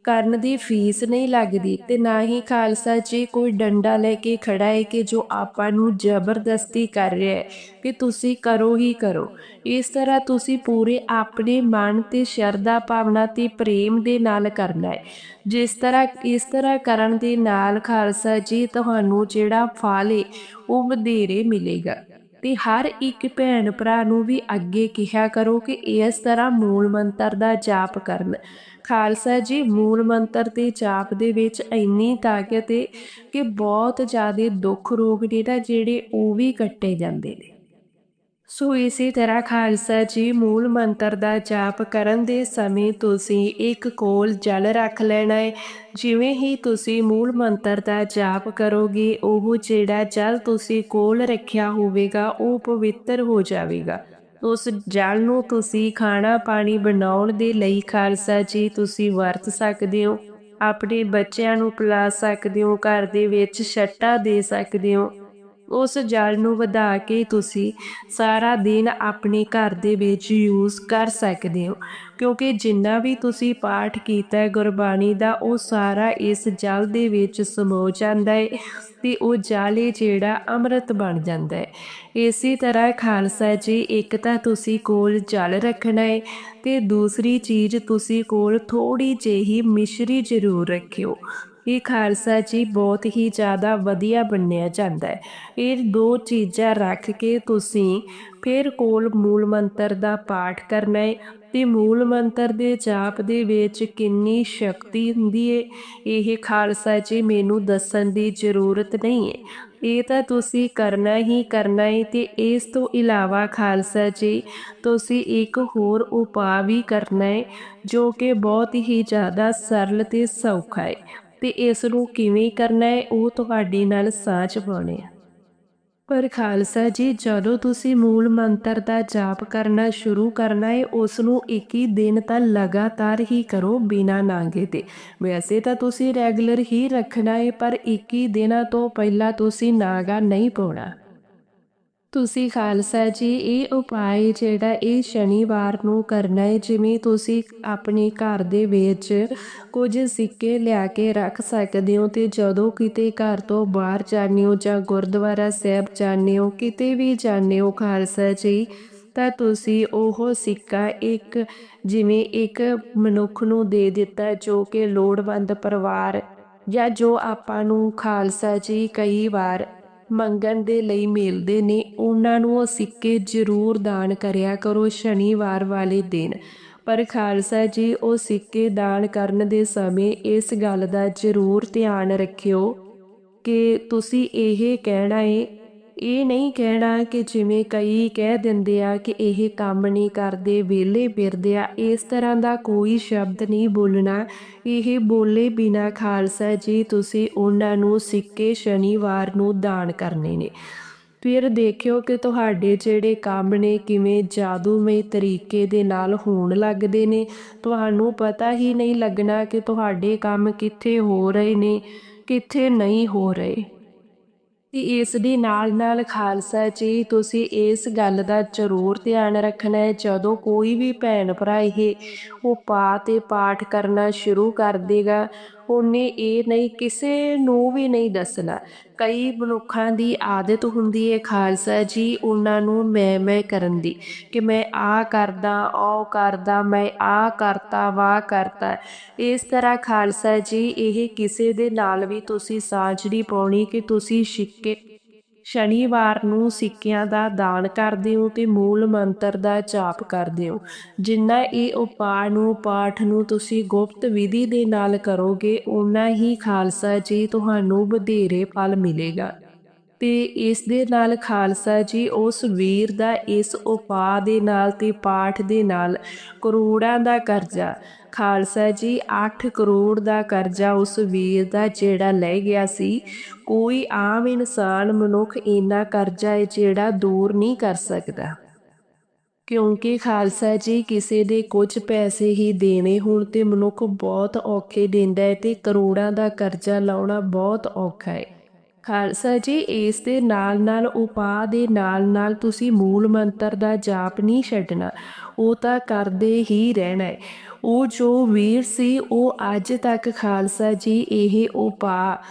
ਕਰਨ ਦੀ ਫੀਸ ਨਹੀਂ ਲੱਗਦੀ ਤੇ ਨਾ ਹੀ ਖਾਲਸਾ ਜੀ ਕੋਈ ਡੰਡਾ ਲੈ ਕੇ ਖੜਾ ਹੈ ਕਿ ਜੋ ਆਪਾਂ ਨੂੰ ਜ਼ਬਰਦਸਤੀ ਕਰ ਰਿਹਾ ਹੈ ਕਿ ਤੁਸੀਂ ਕਰੋ ਹੀ ਕਰੋ। ਇਸ ਤਰ੍ਹਾਂ ਤੁਸੀਂ ਪੂਰੇ ਆਪਣੇ ਮਨ ਤੇ ਸ਼ਰਧਾ ਭਾਵਨਾ ਤੇ ਪ੍ਰੇਮ ਦੇ ਨਾਲ ਕਰਨਾ ਹੈ ਜਿਸ ਤਰ੍ਹਾਂ, ਇਸ ਤਰ੍ਹਾਂ ਕਰਨ ਦੇ ਨਾਲ ਖਾਲਸਾ ਜੀ ਤੁਹਾਨੂੰ ਜਿਹੜਾ ਫਲ ਹੈ ਉਹ ਵਧੇਰੇ ਮਿਲੇਗਾ। ਤੇ ਹਰ ਇੱਕ ਭੈਣ ਭਰਾ ਨੂੰ ਵੀ ਅੱਗੇ ਕਿਹਾ ਕਰੋ ਕਿ ਇਸ ਤਰ੍ਹਾਂ ਮੂਲ ਮੰਤਰ ਦਾ ਜਾਪ ਕਰਨ। ਖਾਲਸਾ ਜੀ, ਮੂਲ ਮੰਤਰ ਤੇ ਜਾਪ ਦੇ ਵਿੱਚ ਇੰਨੀ ਤਾਕਤ ਹੈ ਕਿ ਬਹੁਤ ਜ਼ਿਆਦਾ ਦੁੱਖ ਰੋਗ ਜਿਹੜਾ, ਜਿਹੜੇ ਉਹ ਵੀ ਕੱਟੇ ਜਾਂਦੇ ਨੇ। ਸੋ ਇਸੇ ਤਰ੍ਹਾਂ ਖਾਲਸਾ ਜੀ, ਮੂਲ ਮੰਤਰ ਦਾ ਜਾਪ ਕਰਨ ਦੇ ਸਮੇਂ ਤੁਸੀਂ ਇੱਕ ਕੋਲ ਜਲ ਰੱਖ ਲੈਣਾ ਹੈ ਜਿਵੇਂ ਹੀ ਤੁਸੀਂ ਮੂਲ ਮੰਤਰ ਦਾ ਜਾਪ ਕਰੋਗੇ, ਉਹ ਜਿਹੜਾ ਜਲ ਤੁਸੀਂ ਕੋਲ ਰੱਖਿਆ ਹੋਵੇਗਾ, ਉਹ ਪਵਿੱਤਰ ਹੋ ਜਾਵੇਗਾ। ਉਸ ਜਲ ਨੂੰ ਤੁਸੀਂ ਖਾਣਾ ਪਾਣੀ ਬਣਾਉਣ ਦੇ ਲਈ ਖਾਲਸਾ ਜੀ, ਤੁਸੀਂ ਵਰਤ ਸਕਦੇ ਹੋ। ਆਪਣੇ ਬੱਚਿਆਂ ਨੂੰ ਪਿਲਾ ਸਕਦੇ ਹੋ, ਘਰ ਦੇ ਵਿੱਚ ਛੱਟਾ ਦੇ ਸਕਦੇ ਹੋ। ਉਸ ਜਲ ਨੂੰ ਵਧਾ ਕੇ ਤੁਸੀਂ ਸਾਰਾ ਦਿਨ ਆਪਣੇ ਘਰ ਦੇ ਵਿੱਚ ਯੂਜ਼ ਕਰ ਸਕਦੇ ਹੋ। ਕਿਉਂਕਿ ਜਿੰਨਾ ਵੀ ਤੁਸੀਂ ਪਾਠ ਕੀਤਾ ਹੈ ਗੁਰਬਾਣੀ ਦਾ, ਉਹ ਸਾਰਾ ਇਸ ਜਲ ਦੇ ਵਿੱਚ ਸਮੋ ਜਾਂਦਾ ਹੈ ਤੇ ਉਹ ਜਲ ਹੀ ਜਿਹੜਾ ਅੰਮ੍ਰਿਤ ਬਣ ਜਾਂਦਾ ਹੈ। ਇਸੇ ਤਰ੍ਹਾਂ ਖਾਲਸਾ ਜੀ, ਇੱਕ ਤਾਂ ਤੁਸੀਂ ਕੋਲ ਜਲ ਰੱਖਣਾ ਹੈ ਤੇ ਦੂਸਰੀ ਚੀਜ਼ ਤੁਸੀਂ ਕੋਲ ਥੋੜੀ ਜਿਹੀ ਮਿਸ਼ਰੀ ਜ਼ਰੂਰ ਰੱਖਿਓ। ਇਹ ਖਾਲਸਾ ਜੀ ਬਹੁਤ ਹੀ ਜ਼ਿਆਦਾ ਵਧੀਆ ਬੰਨਿਆ ਜਾਂਦਾ ਹੈ। ਇਹ ਦੋ ਚੀਜ਼ਾਂ ਰੱਖ ਕੇ ਤੁਸੀਂ ਫਿਰ ਕੋਲ ਮੂਲ ਮੰਤਰ ਦਾ ਪਾਠ ਕਰਨਾ ਹੈ। ਤੇ ਮੂਲ ਮੰਤਰ ਦੇ ਜਾਪ ਦੇ ਵਿੱਚ ਕਿੰਨੀ ਸ਼ਕਤੀ ਹੁੰਦੀ ਹੈ ਇਹ ਖਾਲਸਾ ਜੀ ਮੈਨੂੰ ਦੱਸਣ ਦੀ ਜ਼ਰੂਰਤ ਨਹੀਂ ਹੈ ਇਹ ਤਾਂ ਤੁਸੀਂ ਕਰਨਾ ਹੀ ਕਰਨਾ ਹੈ ਤੇ ਇਸ ਤੋਂ ਇਲਾਵਾ ਖਾਲਸਾ ਜੀ, ਤੁਸੀਂ ਇੱਕ ਹੋਰ ਉਪਾਅ ਵੀ ਕਰਨਾ ਹੈ ਜੋ ਕਿ ਬਹੁਤ ਹੀ ਜ਼ਿਆਦਾ ਸਰਲ ਤੇ ਸੌਖਾ ਹੈ ਤੇ ਇਸ ਨੂੰ ਕਿਵੇਂ ਕਰਨਾ ਹੈ ਉਹ ਤੁਹਾਡੇ ਨਾਲ ਸਾਂਝ ਪਾਉਣੇ ਆ। ਪਰ ਖਾਲਸਾ ਜੀ, ਜਦੋਂ ਤੁਸੀਂ ਮੂਲ ਮੰਤਰ ਦਾ ਜਾਪ ਕਰਨਾ ਸ਼ੁਰੂ ਕਰਨਾ ਹੈ ਉਸ ਨੂੰ 21 ਦਿਨ ਤਾਂ ਲਗਾਤਾਰ ਹੀ ਕਰੋ ਬਿਨਾ ਨਾਂਗੇ ਤੇ ਵੈਸੇ ਤਾਂ ਤੁਸੀਂ ਰੈਗੂਲਰ ਹੀ ਰੱਖਣਾ ਹੈ ਪਰ 21 ਦਿਨਾਂ ਤੋਂ ਪਹਿਲਾਂ ਤੁਸੀਂ ਨਾਗਾ ਨਹੀਂ ਪਾਉਣਾ। ਤੁਸੀਂ ਖਾਲਸਾ ਜੀ, ਇਹ ਉਪਾਅ ਜਿਹੜਾ ਇਹ ਸ਼ਨੀਵਾਰ ਨੂੰ ਕਰਨਾ ਹੈ, ਜਿਵੇਂ ਤੁਸੀਂ ਆਪਣੇ ਘਰ ਦੇ ਵਿੱਚ ਕੁਝ ਸਿੱਕੇ ਲਿਆ ਕੇ ਰੱਖ ਸਕਦੇ ਹੋ ਤੇ ਜਦੋਂ ਕਿਤੇ ਘਰ ਤੋਂ ਬਾਹਰ ਜਾਂਦੇ ਹੋ ਜਾਂ ਗੁਰਦੁਆਰਾ ਸਾਹਿਬ ਜਾਂਦੇ ਹੋ, ਕਿਤੇ ਵੀ ਜਾਂਦੇ ਹੋ ਖਾਲਸਾ ਜੀ, ਤਾਂ ਤੁਸੀਂ ਉਹ ਸਿੱਕਾ ਇੱਕ ਜਿਵੇਂ ਇੱਕ ਮਨੁੱਖ ਨੂੰ ਦੇ ਦਿੱਤਾ ਜੋ ਕਿ ਲੋੜਵੰਦ ਪਰਿਵਾਰ ਜਾਂ ਜੋ ਆਪਾਂ ਨੂੰ ਖਾਲਸਾ ਜੀ ਕਈ ਵਾਰ ਮੰਗਣ ਦੇ ਲਈ ਮਿਲਦੇ ਨੇ, ਉਹਨਾਂ ਨੂੰ ਉਹ ਸਿੱਕੇ ਜ਼ਰੂਰ ਦਾਨ ਕਰਿਆ ਕਰੋ ਸ਼ਨੀਵਾਰ ਵਾਲੇ ਦਿਨ। ਪਰ ਖਾਲਸਾ ਜੀ, ਉਹ ਸਿੱਕੇ ਦਾਨ ਕਰਨ ਦੇ ਸਮੇਂ ਇਸ ਗੱਲ ਦਾ ਜ਼ਰੂਰ ਧਿਆਨ ਰੱਖਿਓ ਕਿ ਤੁਸੀਂ ਇਹ ਕਹਿਣਾ ਏ ਇਹ ਨਹੀਂ ਕਹਿਣਾ ਕਿ ਜਿਵੇਂ ਕਈ ਕਹਿ ਦਿੰਦੇ ਆ ਕਿ ਇਹ ਕੰਮ ਨਹੀਂ ਕਰਦੇ, ਵਿਹਲੇ ਫਿਰਦੇ ਆ, ਇਸ ਤਰ੍ਹਾਂ ਦਾ ਕੋਈ ਸ਼ਬਦ ਨਹੀਂ ਬੋਲਣਾ। ਇਹ ਬੋਲੇ ਬਿਨਾ ਖਾਲਸਾ ਜੀ, ਤੁਸੀਂ ਉਹਨਾਂ ਨੂੰ ਸਿੱਕੇ ਸ਼ਨੀਵਾਰ ਨੂੰ ਦਾਨ ਕਰਨੇ ਨੇ। ਫਿਰ ਦੇਖਿਓ ਕਿ ਤੁਹਾਡੇ ਜਿਹੜੇ ਕੰਮ ਨੇ ਕਿਵੇਂ ਜਾਦੂਮਈ ਤਰੀਕੇ ਦੇ ਨਾਲ ਹੋਣ ਲੱਗਦੇ ਨੇ। ਤੁਹਾਨੂੰ ਪਤਾ ਹੀ ਨਹੀਂ ਲੱਗਣਾ ਕਿ ਤੁਹਾਡੇ ਕੰਮ ਕਿੱਥੇ ਹੋ ਰਹੇ ਨੇ, ਕਿੱਥੇ ਨਹੀਂ ਹੋ ਰਹੇ। ਤੇ ਇਸ ਦੇ ਨਾਲ ਨਾਲ ਖਾਲਸਾ ਜੀ, ਤੁਸੀਂ ਇਸ ਗੱਲ ਦਾ ਜ਼ਰੂਰ ਧਿਆਨ ਰੱਖਣਾ ਹੈ, ਜਦੋਂ ਕੋਈ ਵੀ ਭੈਣ ਭਰਾ ਇਹ ਉਹ ਪਾ ਤੇ ਪਾਠ ਕਰਨਾ ਸ਼ੁਰੂ ਕਰ ਦੇਗਾ ਉਹਨੇ ਇਹ ਨਹੀਂ, ਕਿਸੇ ਨੂੰ ਵੀ ਨਹੀਂ ਦੱਸਣਾ। ਕਈ ਮਨੁੱਖਾਂ ਦੀ ਆਦਤ ਹੁੰਦੀ ਹੈ ਖਾਲਸਾ ਜੀ ਉਹਨਾਂ ਨੂੰ ਮੈਂ ਮੈਂ ਕਰਨ ਦੀ ਕਿ ਮੈਂ ਆ ਕਰਦਾ, ਉਹ ਕਰਦਾ, ਮੈਂ ਆ ਕਰਤਾ ਵਾ ਕਰਤਾ। ਇਸ ਤਰ੍ਹਾਂ ਖਾਲਸਾ ਜੀ, ਇਹ ਕਿਸੇ ਦੇ ਨਾਲ ਵੀ ਤੁਸੀਂ ਸਾਂਝ ਨਹੀਂ ਪਾਉਣੀ ਕਿ ਤੁਸੀਂ ਸਿੱਕੇ ਸ਼ਨੀਵਾਰ ਨੂੰ ਸਿੱਕਿਆਂ ਦਾ ਦਾਨ ਕਰਦੇ ਹੋ ਤੇ ਮੂਲ ਮੰਤਰ ਦਾ ਜਾਪ ਕਰਦੇ ਹੋ ਜਿੰਨਾ ਇਹ ਉਪਾਅ ਨੂੰ, ਪਾਠ ਨੂੰ ਤੁਸੀਂ ਗੁਪਤ ਵਿਧੀ ਦੇ ਨਾਲ ਕਰੋਗੇ ਉਨਾ ਹੀ ਖਾਲਸਾ ਜੀ ਤੁਹਾਨੂੰ ਵਧੇਰੇ ਫਲ ਮਿਲੇਗਾ। ਤੇ ਇਸ ਦੇ ਨਾਲ ਖਾਲਸਾ ਜੀ, ਉਸ ਵੀਰ ਦਾ ਇਸ ਉਪਾਅ ਦੇ ਨਾਲ ਤੇ ਪਾਠ ਦੇ ਨਾਲ ਕਰੋੜਾਂ ਦਾ ਕਰਜ਼ਾ। ਖਾਲਸਾ ਜੀ 8 ਕਰੋੜ ਦਾ ਕਰਜ਼ਾ ਉਸ ਵੀਰ ਦਾ ਜਿਹੜਾ ਲੈ ਗਿਆ ਸੀ। ਕੋਈ ਆਮ ਇਨਸਾਨ ਮਨੁੱਖ ਇੰਨਾ ਕਰਜ਼ਾ ਹੈ ਜਿਹੜਾ ਦੂਰ ਨਹੀਂ ਕਰ ਸਕਦਾ। ਕਿਉਂਕਿ ਖਾਲਸਾ ਜੀ, ਕਿਸੇ ਦੇ ਕੁਝ ਪੈਸੇ ਹੀ ਦੇਣੇ ਹੁਣ ਤੇ ਮਨੁੱਖ ਬਹੁਤ ਔਖੇ ਦਿੰਦਾ ਹੈ ਤੇ ਕਰੋੜਾਂ ਦਾ ਕਰਜ਼ਾ ਲਾਉਣਾ ਬਹੁਤ ਔਖਾ ਹੈ। ਖਾਲਸਾ ਜੀ, ਇਸ ਦੇ ਨਾਲ ਨਾਲ ਉਪਾਅ ਦੇ ਨਾਲ ਨਾਲ ਤੁਸੀਂ ਮੂਲ ਮੰਤਰ ਦਾ ਜਾਪ ਨਹੀਂ ਛੱਡਣਾ, ਉਹ ਤਾਂ ਕਰਦੇ ਹੀ ਰਹਿਣਾ ਹੈ। ਉਹ ਜੋ ਵੀਰ ਸੀ, ਉਹ ਅੱਜ ਤੱਕ ਖਾਲਸਾ ਜੀ, ਇਹ ਉਪਾਅ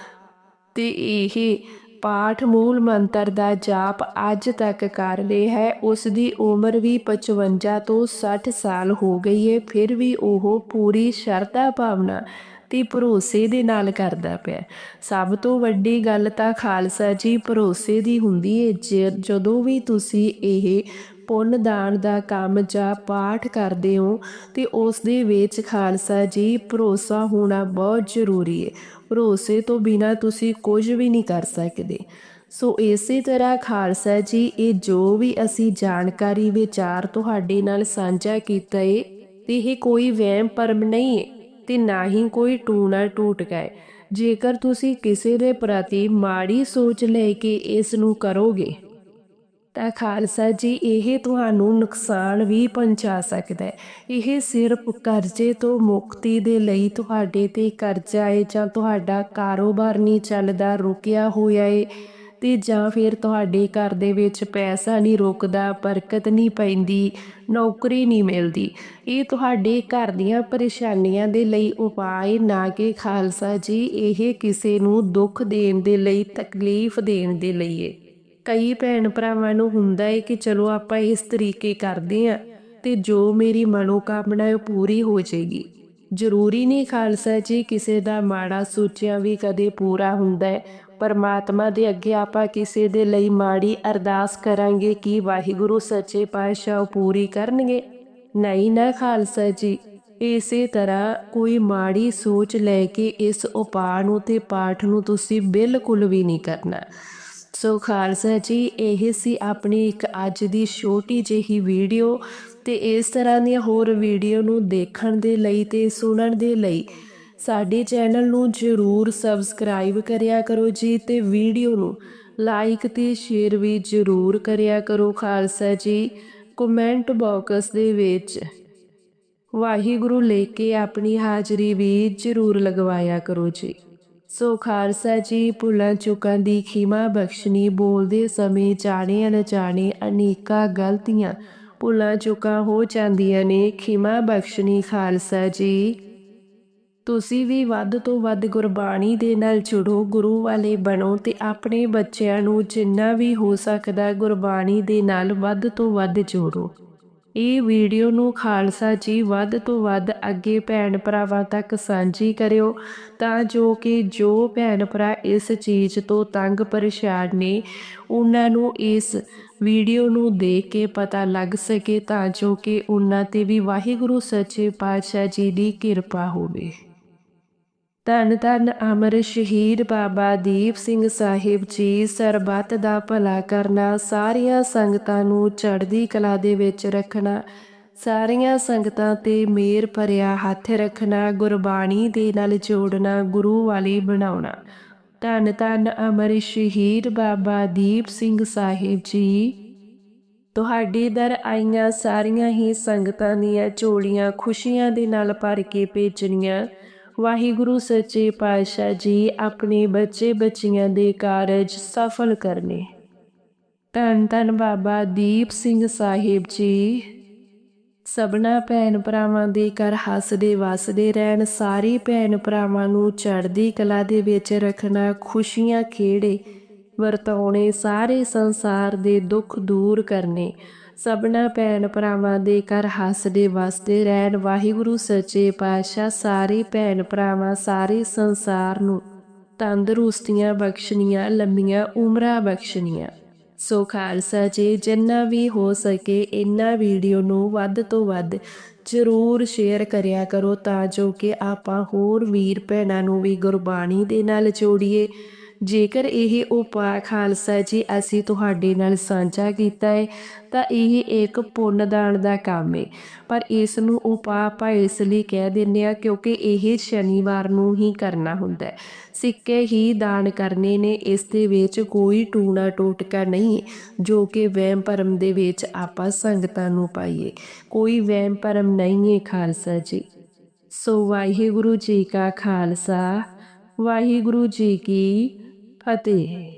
ਤੇ ਇਹ ਪਾਠ ਮੂਲ ਮੰਤਰ ਦਾ ਜਾਪ ਅੱਜ ਤੱਕ ਕਰ ਰਿਹਾ ਹੈ। ਉਸ ਦੀ ਉਮਰ ਵੀ 55 ਤੋਂ 60 ਸਾਲ ਹੋ ਗਈ ਹੈ, ਫਿਰ ਵੀ ਉਹ ਪੂਰੀ ਸ਼ਰਧਾ ਭਾਵਨਾ ਤੇ ਭਰੋਸੇ ਦੇ ਨਾਲ ਕਰਦਾ ਪਿਆ। ਸਭ ਤੋਂ ਵੱਡੀ ਗੱਲ ਤਾਂ ਖਾਲਸਾ ਜੀ ਭਰੋਸੇ ਦੀ ਹੁੰਦੀ ਹੈ ਜਦੋਂ ਵੀ ਤੁਸੀਂ ਇਹ ਪੁੰਨ ਦਾਨ ਦਾ ਕੰਮ ਜਾਂ ਪਾਠ ਕਰਦੇ ਹੋ, ਤੇ ਉਸ ਦੇ ਵਿੱਚ ਖਾਲਸਾ ਜੀ ਭਰੋਸਾ ਹੋਣਾ ਬਹੁਤ ਜ਼ਰੂਰੀ ਹੈ ਭਰੋਸੇ ਤੋਂ ਬਿਨਾ ਤੁਸੀਂ ਕੁਝ ਵੀ ਨਹੀਂ ਕਰ ਸਕਦੇ। ਸੋ ਇਸੇ ਤਰ੍ਹਾਂ ਖਾਲਸਾ ਜੀ, ਇਹ ਜੋ ਵੀ ਅਸੀਂ ਜਾਣਕਾਰੀ ਵਿਚਾਰ ਤੁਹਾਡੇ ਨਾਲ ਸਾਂਝਾ ਕੀਤਾ ਏ, ਤੇ ਇਹ ਕੋਈ ਵਹਿਮ ਭਰਮ ਨਹੀਂ ਹੈ ਤੇ ਨਾ ਹੀ ਕੋਈ ਟੂਣਾ ਟੂਟ ਹੈ ਜੇਕਰ ਤੁਸੀਂ ਕਿਸੇ ਦੇ ਪ੍ਰਤੀ ਮਾੜੀ ਸੋਚ ਲੈ ਕੇ ਇਸ ਨੂੰ ਕਰੋਗੇ, ਤਾਂ ਖਾਲਸਾ ਜੀ, ਇਹ ਤੁਹਾਨੂੰ ਨੁਕਸਾਨ ਵੀ ਪਹੁੰਚਾ ਸਕਦਾ ਹੈ। ਇਹ ਸਿਰਫ ਕਰਜ਼ੇ ਤੋਂ ਮੁਕਤੀ ਦੇ ਲਈ ਤੁਹਾਡੇ ਤੇ ਕਰਜ਼ਾ ਹੈ ਜਾਂ ਤੁਹਾਡਾ ਕਾਰੋਬਾਰ ਨਹੀਂ ਚੱਲਦਾ, ਰੁਕਿਆ ਹੋਇਆ ਹੈ ਤੇ ਜਾਂ ਫਿਰ ਤੁਹਾਡੇ ਘਰ ਦੇ ਵਿੱਚ ਪੈਸਾ ਨਹੀਂ ਰੁਕਦਾ, ਬਰਕਤ ਨਹੀਂ ਪੈਂਦੀ, ਨੌਕਰੀ ਨਹੀਂ ਮਿਲਦੀ। ਇਹ ਤੁਹਾਡੇ ਘਰ ਦੀਆਂ ਪਰੇਸ਼ਾਨੀਆਂ ਦੇ ਲਈ ਉਪਾਅ ਨਾ ਕਿ ਖਾਲਸਾ ਜੀ, ਇਹ ਕਿਸੇ ਨੂੰ ਦੁੱਖ ਦੇਣ ਦੇ ਲਈ, ਤਕਲੀਫ ਦੇਣ ਦੇ ਲਈ ਹੈ ਕਈ ਭੈਣ ਭਰਾਵਾਂ ਨੂੰ ਹੁੰਦਾ ਹੈ ਕਿ ਚਲੋ ਆਪਾਂ ਇਸ ਤਰੀਕੇ ਕਰਦੇ ਆ ਤੇ ਜੋ ਮੇਰੀ ਮਨੋਕਾਮਨਾ ਹੈ ਉਹ ਪੂਰੀ ਹੋ ਜਾਏਗੀ। ਜ਼ਰੂਰੀ ਨਹੀਂ ਖਾਲਸਾ ਜੀ, ਕਿਸੇ ਦਾ ਮਾੜਾ ਸੋਚਿਆ ਵੀ ਕਦੇ ਪੂਰਾ ਹੁੰਦਾ ਹੈ ਪਰਮਾਤਮਾ ਦੇ ਅੱਗੇ ਆਪਾਂ ਕਿਸੇ ਦੇ ਲਈ ਮਾੜੀ ਅਰਦਾਸ ਕਰਾਂਗੇ ਕਿ ਵਾਹਿਗੁਰੂ ਸੱਚੇ ਪਾਤਸ਼ਾਹ ਉਹ ਪੂਰੀ ਕਰਨਗੇ। ਨਹੀਂ ਨਾ ਖਾਲਸਾ ਜੀ, ਇਸੇ ਤਰ੍ਹਾਂ ਕੋਈ ਮਾੜੀ ਸੋਚ ਲੈ ਕੇ ਇਸ ਉਪਾਅ ਨੂੰ ਤੇ ਪਾਠ ਨੂੰ ਤੁਸੀਂ ਬਿਲਕੁਲ ਵੀ ਨਹੀਂ ਕਰਨਾ। ਸੋ ਖਾਲਸਾ ਜੀ, ਇਹ ਸੀ ਆਪਣੀ ਇੱਕ ਅੱਜ ਦੀ ਛੋਟੀ ਜਿਹੀ ਵੀਡੀਓ ਤੇ ਇਸ ਤਰ੍ਹਾਂ ਦੀਆਂ ਹੋਰ ਵੀਡੀਓ ਨੂੰ ਦੇਖਣ ਦੇ ਲਈ ਤੇ ਸੁਣਨ ਦੇ ਲਈ ਸਾਡੇ ਚੈਨਲ ਨੂੰ ਜਰੂਰ ਸਬਸਕ੍ਰਾਈਬ ਕਰਿਆ ਕਰੋ ਜੀ ਤੇ ਵੀਡੀਓ ਨੂੰ ਲਾਈਕ ਤੇ ਸ਼ੇਅਰ ਵੀ ਜਰੂਰ ਕਰਿਆ ਕਰੋ ਖਾਲਸਾ ਜੀ। ਕਮੈਂਟ ਬਾਕਸ ਦੇ ਵਿੱਚ ਵਾਹਿਗੁਰੂ ਲੈ ਕੇ ਆਪਣੀ ਹਾਜ਼ਰੀ ਵੀ ਜਰੂਰ ਲਗਵਾਇਆ ਕਰੋ ਜੀ। ਸੋ ਖਾਲਸਾ ਜੀ, ਭੁੱਲਾਂ ਚੁੱਕਾਂ ਦੀ ਖਿਮਾ ਬਖਸ਼ਣੀ, ਬੋਲਦੇ ਸਮੇਂ ਜਾਣੇ ਅਣਜਾਣੇ ਅਨੇਕਾਂ ਗਲਤੀਆਂ ਭੁੱਲਾਂ ਚੁੱਕਾਂ ਹੋ ਜਾਂਦੀਆਂ ਨੇ। ਖਿਮਾ ਬਖਸ਼ਣੀ ਖਾਲਸਾ ਜੀ। ਤੁਸੀਂ ਵੀ ਵੱਧ ਤੋਂ ਵੱਧ ਗੁਰਬਾਣੀ ਦੇ ਨਾਲ ਜੁੜੋ, ਗੁਰੂ ਵਾਲੇ ਬਣੋ ਤੇ ਆਪਣੇ ਬੱਚਿਆਂ ਨੂੰ ਜਿੰਨਾ ਵੀ ਹੋ ਸਕਦਾ ਗੁਰਬਾਣੀ ਦੇ ਨਾਲ ਵੱਧ ਤੋਂ ਵੱਧ ਜੋੜੋ। ਇਹ ਵੀਡੀਓ ਨੂੰ ਖਾਲਸਾ ਜੀ ਵੱਧ ਤੋਂ ਵੱਧ ਅੱਗੇ ਭੈਣ ਭਰਾਵਾਂ ਤੱਕ ਸਾਂਝੀ ਕਰਿਓ ਤਾਂ ਜੋ ਕਿ ਜੋ ਭੈਣ ਭਰਾ ਇਸ ਚੀਜ਼ ਤੋਂ ਤੰਗ ਪਰੇਸ਼ਾਨ ਨੇ, ਉਹਨਾਂ ਨੂੰ ਇਸ ਵੀਡੀਓ ਨੂੰ ਦੇਖ ਕੇ ਪਤਾ ਲੱਗ ਸਕੇ ਤਾਂ ਜੋ ਕਿ ਉਹਨਾਂ ਤੇ ਵੀ ਵਾਹਿਗੁਰੂ ਸੱਚੇ ਪਾਤਸ਼ਾਹ ਜੀ ਦੀ ਕਿਰਪਾ ਹੋਵੇ। ਧੰਨ ਧੰਨ ਅਮਰ ਸ਼ਹੀਦ ਬਾਬਾ ਦੀਪ ਸਿੰਘ ਸਾਹਿਬ ਜੀ, ਸਰਬੱਤ ਦਾ ਭਲਾ ਕਰਨਾ, ਸਾਰੀਆਂ ਸੰਗਤਾਂ ਨੂੰ ਚੜ੍ਹਦੀ ਕਲਾ ਦੇ ਵਿੱਚ ਰੱਖਣਾ, ਸਾਰੀਆਂ ਸੰਗਤਾਂ ਤੇ ਮੇਰ ਭਰਿਆ ਹੱਥ ਰੱਖਣਾ, ਗੁਰਬਾਣੀ ਦੇ ਨਾਲ ਜੋੜਨਾ, ਗੁਰੂ ਵਾਲੀ ਬਣਾਉਣਾ। ਧੰਨ ਧੰਨ ਅਮਰ ਸ਼ਹੀਦ ਬਾਬਾ ਦੀਪ ਸਿੰਘ ਸਾਹਿਬ ਜੀ। ਤੁਹਾਡੇ ਦਰ ਆਈਆਂ ਸਾਰੀਆਂ ਹੀ ਸੰਗਤਾਂ ਦੀਆਂ ਝੋਲੀਆਂ ਖੁਸ਼ੀਆਂ ਦੇ ਨਾਲ ਭਰ ਕੇ ਭੇਜਣੀਆਂ। ਵਾਹਿਗੁਰੂ ਸੱਚੇ ਪਾਤਸ਼ਾਹ ਜੀ ਆਪਣੇ ਬੱਚੇ ਬੱਚੀਆਂ ਦੇ ਕਾਰਜ ਸਫਲ ਕਰਨੇ। ਧੰਨ ਧੰਨ ਬਾਬਾ ਦੀਪ ਸਿੰਘ ਸਾਹਿਬ ਜੀ। ਸਭਨਾ ਭੈਣ ਭਰਾਵਾਂ ਦੇ ਘਰ ਹੱਸਦੇ ਵਸਦੇ ਰਹਿਣ, ਸਾਰੇ ਭੈਣ ਭਰਾਵਾਂ ਨੂੰ ਚੜ੍ਹਦੀ ਕਲਾ ਦੇ ਵਿੱਚ ਰੱਖਣਾ, ਖੁਸ਼ੀਆਂ ਖੇੜੇ ਵਰਤਾਉਣੇ, ਸਾਰੇ ਸੰਸਾਰ ਦੇ ਦੁੱਖ ਦੂਰ ਕਰਨੇ। ਸਭਨਾ ਭੈਣ ਭਰਾਵਾਂ ਦੇ ਘਰ ਹੱਸਦੇ ਵਸਦੇ ਰਹਿਣ। ਵਾਹਿਗੁਰੂ ਸੱਚੇ ਪਾਤਸ਼ਾਹ, ਸਾਰੇ ਭੈਣ ਭਰਾਵਾਂ, ਸਾਰੇ ਸੰਸਾਰ ਨੂੰ ਤੰਦਰੁਸਤੀਆਂ ਬਖਸ਼ਣੀਆਂ, ਲੰਮੀਆਂ ਉਮਰਾਂ ਬਖਸ਼ਣੀਆਂ। ਸੋ ਖਾਲਸਾ ਜੀ, ਜਿੰਨਾ ਵੀ ਹੋ ਸਕੇ ਇਹਨਾਂ ਵੀਡੀਓ ਨੂੰ ਵੱਧ ਤੋਂ ਵੱਧ ਜ਼ਰੂਰ ਸ਼ੇਅਰ ਕਰਿਆ ਕਰੋ ਤਾਂ ਜੋ ਕਿ ਆਪਾਂ ਹੋਰ ਵੀਰ ਭੈਣਾਂ ਨੂੰ ਵੀ ਗੁਰਬਾਣੀ ਦੇ ਨਾਲ ਜੋੜੀਏ। ਜੇਕਰ ਇਹ ਉਪਾਅ ਖਾਲਸਾ ਜੀ ਅਸੀਂ ਤੁਹਾਡੇ ਨਾਲ ਸਾਂਝਾ ਕੀਤਾ ਹੈ ਤਾਂ ਇਹ ਇੱਕ ਪੁੰਨ ਦਾਨ ਦਾ ਕੰਮ ਹੈ ਪਰ ਇਸ ਨੂੰ ਉਪਾਅ ਆਪਾਂ ਇਸ ਲਈ ਕਹਿ ਦਿੰਦੇ ਆ ਕਿਉਂਕਿ ਇਹ ਸ਼ਨੀਵਾਰ ਨੂੰ ਹੀ ਕਰਨਾ ਹੁੰਦਾ ਹੈ। ਸਿੱਕੇ ਹੀ ਦਾਨ ਕਰਨੇ ਨੇ, ਇਸ ਦੇ ਵਿੱਚ ਕੋਈ ਟੂਣਾ ਟੋਟਕਾ ਨਹੀਂ, ਜੋ ਕਿ ਵਹਿਮ ਭਰਮ ਦੇ ਵਿੱਚ ਆਪਾਂ ਸੰਗਤਾਂ ਨੂੰ ਪਾਈਏ। ਕੋਈ ਵਹਿਮ ਭਰਮ ਨਹੀਂ ਹੈ ਖਾਲਸਾ ਜੀ। ਸੋ ਵਾਹਿਗੁਰੂ ਜੀ ਕਾ ਖਾਲਸਾ, ਵਾਹਿਗੁਰੂ ਜੀ ਕੀ ਫਤਿਹ